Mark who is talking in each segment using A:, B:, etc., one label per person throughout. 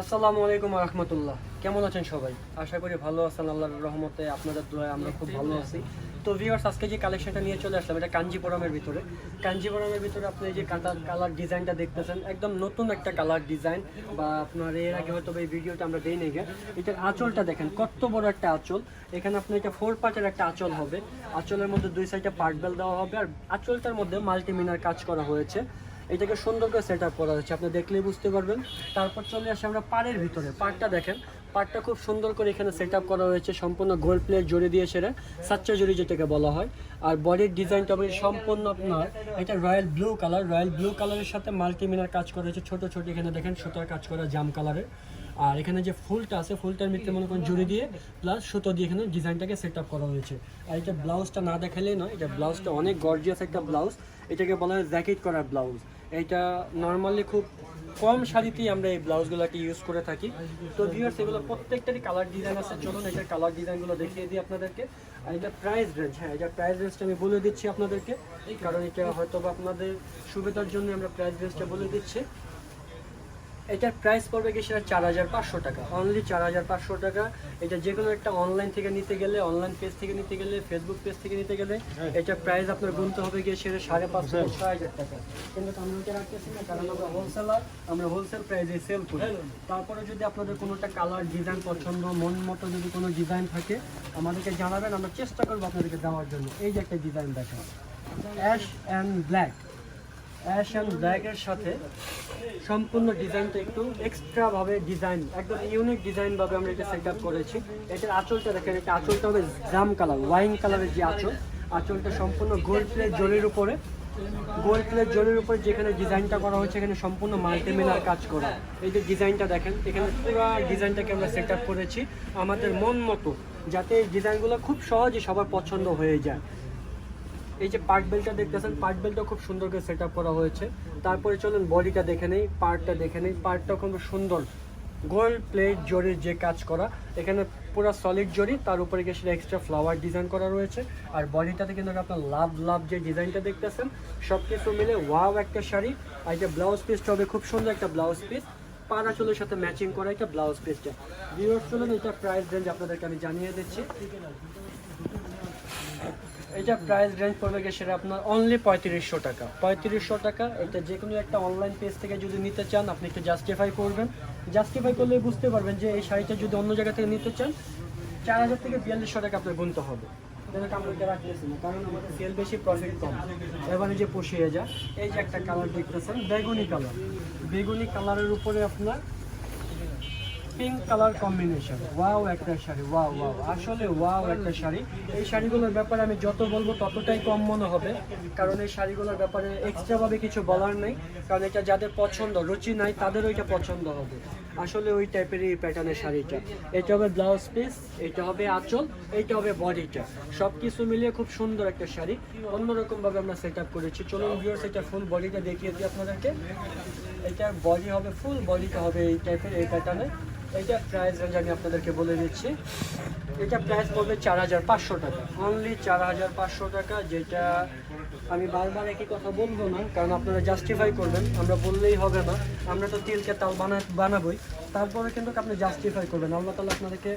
A: আসসালামু আলাইকুম রহমতুল্লাহ। কেমন আছেন সবাই? আশা করি ভালো আছেন, আল্লাহর রহমতে আপনাদের দোয়ায় আমরা খুব ভালো আছি। তো ভিউয়ার্স আজকে যে কালেকশনটা নিয়ে চলে আসলাম, এটা কাঞ্জিপুরমের ভিতরে। কাঞ্জিপুরমের ভিতরে আপনি যে কালার কালার ডিজাইনটা দেখতেছেন, একদম নতুন একটা কালার ডিজাইন বা আপনার এর আগে হয়তো এই ভিডিওটা আমরা দেই নেই। এটার আঁচলটা দেখেন, কত বড় একটা আঁচল। এখানে আপনার এটা ফোর পার্টের একটা আঁচল হবে। আঁচলের মধ্যে দুই সাইডে পার্ট বেল দেওয়া হবে আর আঁচলটার মধ্যে মাল্টিমিনার কাজ করা হয়েছে। এটাকে সুন্দর করে সেট আপ করা হচ্ছে আপনি দেখলেই বুঝতে পারবেন। তারপর চলে আসে আমরা পাড়ের ভিতরে। পাড়টা দেখেন। পাড়টা খুব সুন্দর করে এখানে সেট আপ করা হয়েছে। সম্পূর্ণ গোল্ড প্লেট জড়ি দিয়ে সেরে সাচ্চা জড়ি যেটাকে বলা হয়। আর বডির ডিজাইনটা হবে সম্পূর্ণ আপনার এটা royal blue colour royal blue কালারের সাথে মাল্টিমিনার কাজ করা হয়েছে। ছোট ছোট এখানে দেখেন সুতার কাজ করা জাম কালারের আর এখানে যে ফুলটা আছে, ফুলটার মধ্যে মনে করেন জুড়ি দিয়ে প্লাস সুতো দিয়ে এখানে ডিজাইনটাকে সেট আপ করা হয়েছে। আর এটা ব্লাউজটা না দেখালেই নয়, এটা ব্লাউজটা অনেক গর্জিয়াস একটা ব্লাউজ এটাকে বলা হয় জ্যাকেট করার ব্লাউজ এটা নর্মালি খুব কম শাড়িতেই আমরা এই ব্লাউজগুলোকে ইউজ করে থাকি। তো ভিউয়ার্স এগুলো প্রত্যেকটারই কালার ডিজাইন আছে চলুন এটার কালার ডিজাইনগুলো দেখিয়ে দিই আপনাদেরকে। আর এটা প্রাইস রেঞ্জ হ্যাঁ এটা প্রাইস রেঞ্জটা আমি বলে দিচ্ছি আপনাদেরকে। কারণ এটা হয়তো আপনাদের সুবিধার জন্য আমরা প্রাইস রেঞ্জটা বলে দিচ্ছি। এটার প্রাইস পড়বে কি সেটা চার হাজার পাঁচশো টাকা। অনলি চার হাজার পাঁচশো টাকা। এটা যে কোনো একটা অনলাইন থেকে নিতে গেলে অনলাইন পেজ থেকে নিতে গেলে ফেসবুক পেজ থেকে নিতে গেলে, এটা প্রাইস আপনার গুনতে হবে গিয়ে সেটা সাড়ে পাঁচশো, ছয় হাজার টাকা। কিন্তু আমরা এটা রাখতেছি না, কারণ আমরা হোলসেলার আমরা হোলসেল প্রাইসে সেল করি। তারপরে যদি আপনাদের কোনো একটা কালার ডিজাইন পছন্দ, মন মতো যদি কোনো ডিজাইন থাকে, আমাদেরকে জানাবেন, আমরা চেষ্টা করব আপনাদেরকে দেওয়ার জন্য। এই যে একটা ডিজাইন দেখেন। Ash and black ash and ব্ল্যাকের সাথে সম্পূর্ণ ডিজাইনটা একটু এক্সট্রা ভাবে ডিজাইন একদম ইউনিক ডিজাইন ভাবে আমরা এটা সেট আপ করেছি। এটার আঁচলটা দেখেন, এটা আঁচলটা হবে জাম কালার ওয়াইন কালারের যে আঁচল, আঁচলটা সম্পূর্ণ গোল্ড প্লেট জরির উপরে। গোল্ড প্লেট জরির উপরে যেখানে ডিজাইনটা করা হয়েছে, এখানে সম্পূর্ণ মাল্টিমিনার কাজ করা। এই যে ডিজাইনটা দেখেন, এখানে পুরো ডিজাইনটাকে আমরা সেট আপ করেছি। আমাদের মন মতো, যাতে এই ডিজাইনগুলো খুব সহজে সবার পছন্দ হয়ে যায়। এই যে পার্ট বেল্টটা দেখতেছেন পার্ট বেল্টটা খুব সুন্দর করে সেট করা হয়েছে। তারপরে চলুন বডিটা দেখে নেই পার্টটা দেখে নেই। পার্টটা খুব সুন্দর। গোল্ড প্লেট জরির যে কাজ করা, এখানে পুরো সলিড জরি, তার উপরে গিয়ে সেটা এক্সট্রা ফ্লাওয়ার ডিজাইন করা রয়েছে। আর বডিটাতে কিন্তু আপনার লাভ লাভ যে ডিজাইনটা দেখতেছেন সব কিছু মিলে ওয়াও একটা শাড়ি। আর যে ব্লাউজ পিসটা হবে খুব সুন্দর একটা ব্লাউজ পিস পাড়া চুলের সাথে ম্যাচিং করা একটা ব্লাউজ পিসটা ভিউয়ার্স চলুন এটা প্রাইস রেঞ্জ আপনাদেরকে আমি জানিয়ে দিচ্ছি। এটা প্রাইস রেঞ্জ পড়বে গিয়ে সেটা আপনার অনলি পঁয়ত্রিশশো টাকা। পঁয়ত্রিশশো টাকা, এটা যে কোনো একটা অনলাইন পেজ থেকে যদি নিতে চান, আপনি একটু জাস্টিফাই করবেন। জাস্টিফাই করলে বুঝতে পারবেন যে এই শাড়িটা যদি অন্য জায়গা থেকে নিতে চান, চার হাজার থেকে বিয়াল্লিশশো টাকা আপনার গুনতে হবে। যে পুষিয়ে যায় এই যে একটা কালার দেখতেছেন, বেগুনি কালার বেগুনি কালারের উপরে আপনার পিঙ্ক কালার কম্বিনেশন ওয়াও একটা শাড়ি ওয়াও ওয়াও আসলে ওয়াও একটা শাড়ি। এই শাড়িগুলোর ব্যাপারে আমি যত বলব ততটাই কম মনে হবে। কারণ এই শাড়িগুলোর ব্যাপারে এক্সট্রাভাবে কিছু বলার নেই। কারণ এটা যাদের পছন্দ, রুচি নাই তাদের ওইটা পছন্দ হবে। আসলে ওই টাইপেরই প্যাটার্নের শাড়িটা। এটা হবে ব্লাউজ পিস এটা হবে আঁচল এইটা হবে বডিটা সব কিছু মিলিয়ে খুব সুন্দর একটা শাড়ি। অন্যরকমভাবে আমরা সেট আপ করেছি। চলুন ভিউয়ার্স এটা ফুল বডিটা দেখিয়ে দিই আপনাদেরকে। এটার বডি হবে ফুল বডিটা হবে এই টাইপের এই প্যাটার্নে এটা প্রাইস রেঞ্জ আমি আপনাদেরকে বলে দিচ্ছি। এটা প্রাইস পড়বে চার হাজার পাঁচশো টাকা। অনলি চার হাজার পাঁচশো টাকা, যেটা আমি বারবার একই কথা বলব না, কারণ আপনারা জাস্টিফাই করবেন, আমরা বললেই হবে না। আমরা তো তিলকে তাল বানা বানাবোই। তারপরে কিন্তু আপনি জাস্টিফাই করবেন। আল্লাহ তালা আপনাদেরকে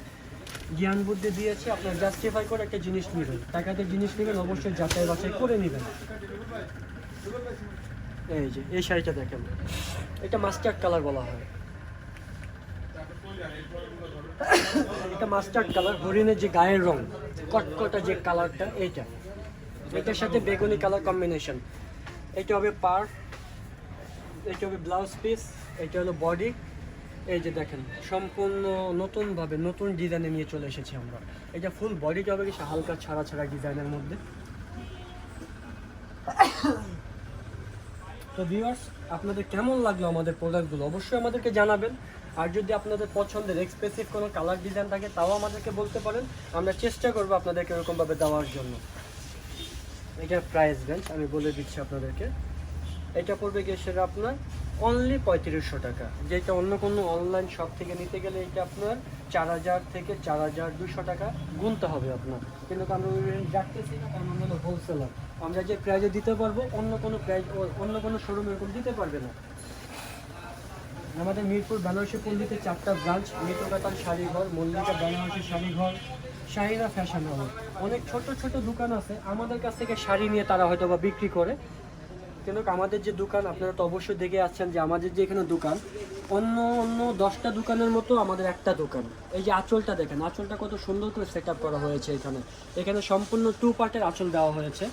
A: জ্ঞান বুদ্ধি দিয়েছে, আপনার জাস্টিফাই করে একটা জিনিস নেবেন। টাকাতে জিনিস নেবেন, অবশ্যই যাচাই বাছাই করে নেবেন। এই যে, এই শাড়িটা দেখেন। এটা মাস্টার্ড কালার বলা হয়। এটা মাস্টার্ড কালার, হরিণের যে গায়ের রং, কটকটা যে কালারটা, এইটা। এটার সাথে বেগুনি কালার কম্বিনেশন এটা হবে পার, এটা হবে ব্লাউজ পিস এটা হলো বডি এই যে দেখেন, সম্পূর্ণ নতুনভাবে নতুন ডিজাইনে নিয়ে চলে এসেছি আমরা। এটা ফুল বডিটা হবে কিছু হালকা ছাড়া ছাড়া ডিজাইনের মধ্যে। তো ভিউয়ার্স আপনাদের কেমন লাগল আমাদের প্রোডাক্টগুলো অবশ্যই আমাদেরকে জানাবেন। আর যদি আপনাদের পছন্দের এক্সপেসিভ কোনো কালার ডিজাইন থাকে, তাও আমাদেরকে বলতে পারেন। আমরা চেষ্টা করব আপনাদেরকে এরকমভাবে দেওয়ার জন্য। এটা প্রাইস রেঞ্জ আমি বলে দিচ্ছি আপনাদেরকে। এটা পড়বে গিয়ে সেটা আপনার অনলি পঁয়ত্রিশশো টাকা। যেটা অন্য কোনো অনলাইন শপ থেকে নিতে গেলে এটা আপনার চার হাজার থেকে চার হাজার দুশো টাকা গুনতে হবে আপনার। কিন্তু আমরা রাখতেছি না, কারণ আমরা হোলসেলার আমরা যে প্রাইজে দিতে পারব, অন্য কোনো প্রাইজ অন্য কোনো শোরুম এরকম দিতে পারবে না। আমাদের মিরপুর বেনারসি পল্লীতে চারটা branch Mirpur Katan Sharighor, Mallika Benarasi Sharighor, Shahina Fashion House. অনেক ছোট ছোট দোকান আছে, আমাদের কাছ থেকে শাড়ি নিয়ে তারা হয়তো বা বিক্রি করে। কিন্তু আমাদের যে দোকান, আপনারা তো অবশ্যই দেখে আসছেন যে আমাদের যে এখানে দোকান, অন্য অন্য দশটা দোকানের মতো আমাদের একটা দোকান। এই যে আঁচলটা দেখেন, আঁচলটা কত সুন্দর করে সেট করা হয়েছে এখানে। এখানে সম্পূর্ণ টু পার্টের আঁচল দেওয়া হয়েছে।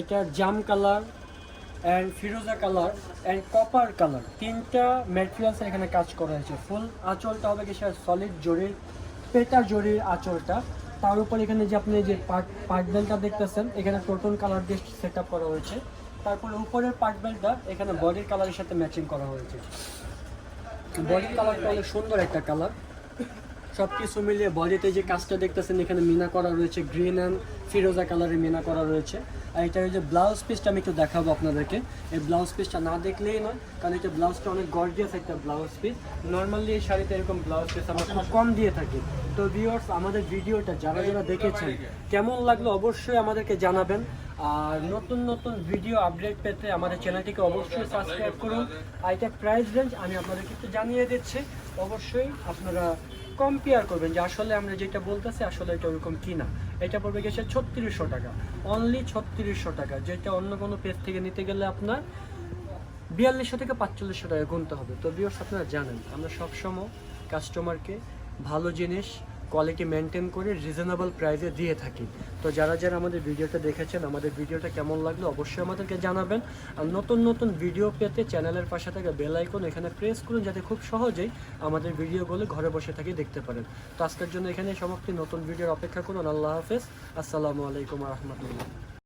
A: এটা জাম কালার অ্যান্ড ফিরোজা কালার অ্যান্ড কপার কালার তিনটা ম্যাটেরিয়ালস এখানে কাজ করা হয়েছে। ফুল আঁচলটা হবে কি সলিড জরির পেটা জরির আঁচলটা। তার উপর এখানে যে আপনি যে পার্ট পার্ট বেলটা দেখতেছেন, এখানে টোটন কালার দিয়ে সেট করা হয়েছে। তারপরে উপরের পার্ট বেলটা এখানে বডির কালারের সাথে ম্যাচিং করা হয়েছে। বডির কালারটা অনেক সুন্দর একটা কালার সব কিছু মিলিয়ে বডিতে যে কাজটা দেখতেছেন, এখানে মিনা করা রয়েছে গ্রিন অ্যান্ড ফিরোজা কালারের মিনা করা রয়েছে। আর এটা যে ব্লাউজ পিসটা আমি একটু দেখাবো আপনাদেরকে। এই ব্লাউজ পিসটা না দেখলেই নয়, কারণ এটা ব্লাউজটা অনেক গর্জিয়াস একটা ব্লাউজ পিস নর্মালি এই শাড়িতে এরকম ব্লাউজ পিস আমরা খুব কম দিয়ে থাকি। তো ভিউয়ার্স আমাদের ভিডিওটা যারা যারা দেখেছেন, কেমন লাগল অবশ্যই আমাদেরকে জানাবেন। আর নতুন নতুন ভিডিও আপডেট পেতে আমাদের চ্যানেলটিকে অবশ্যই সাবস্ক্রাইব করুন। এটা প্রাইস রেঞ্জ আমি আপনাদেরকে একটু জানিয়ে দিচ্ছি। অবশ্যই আপনারা কম্পেয়ার করবেন যে আসলে আমরা যেটা বলতেছি আসলে এটা ওরকম কি না এটা পড়বে গেছে ছত্রিশশো টাকা। অনলি ছত্রিশশো টাকা। যেটা অন্য কোনো পেজ থেকে নিতে গেলে আপনার বিয়াল্লিশশো থেকে পাঁচচল্লিশশো টাকা গুনতে হবে। তো বিয়র্স আপনারা জানেন, আমরা সবসময় কাস্টমারকে ভালো জিনিস কোয়ালিটি মেনটেন করে রিজনেবল প্রাইসে দিয়ে থাকি। তো যারা যারা আমাদের ভিডিওটা দেখেছেন, আমাদের ভিডিওটা কেমন লাগল অবশ্যই আমাদেরকে জানাবেন। আর নতুন নতুন ভিডিও পেতে চ্যানেলের পাশে থাকা বেল আইকন এখানে প্রেস করুন যাতে খুব সহজেই আমাদের ভিডিওগুলো ঘরে বসে থাকি দেখতে পারেন। তো আজকের জন্য এখানে সমাপ্তি। নতুন ভিডিওর অপেক্ষা করুন। আল্লাহ হাফেজ। আসসালামু আলাইকুম রহমতুল্লাহ।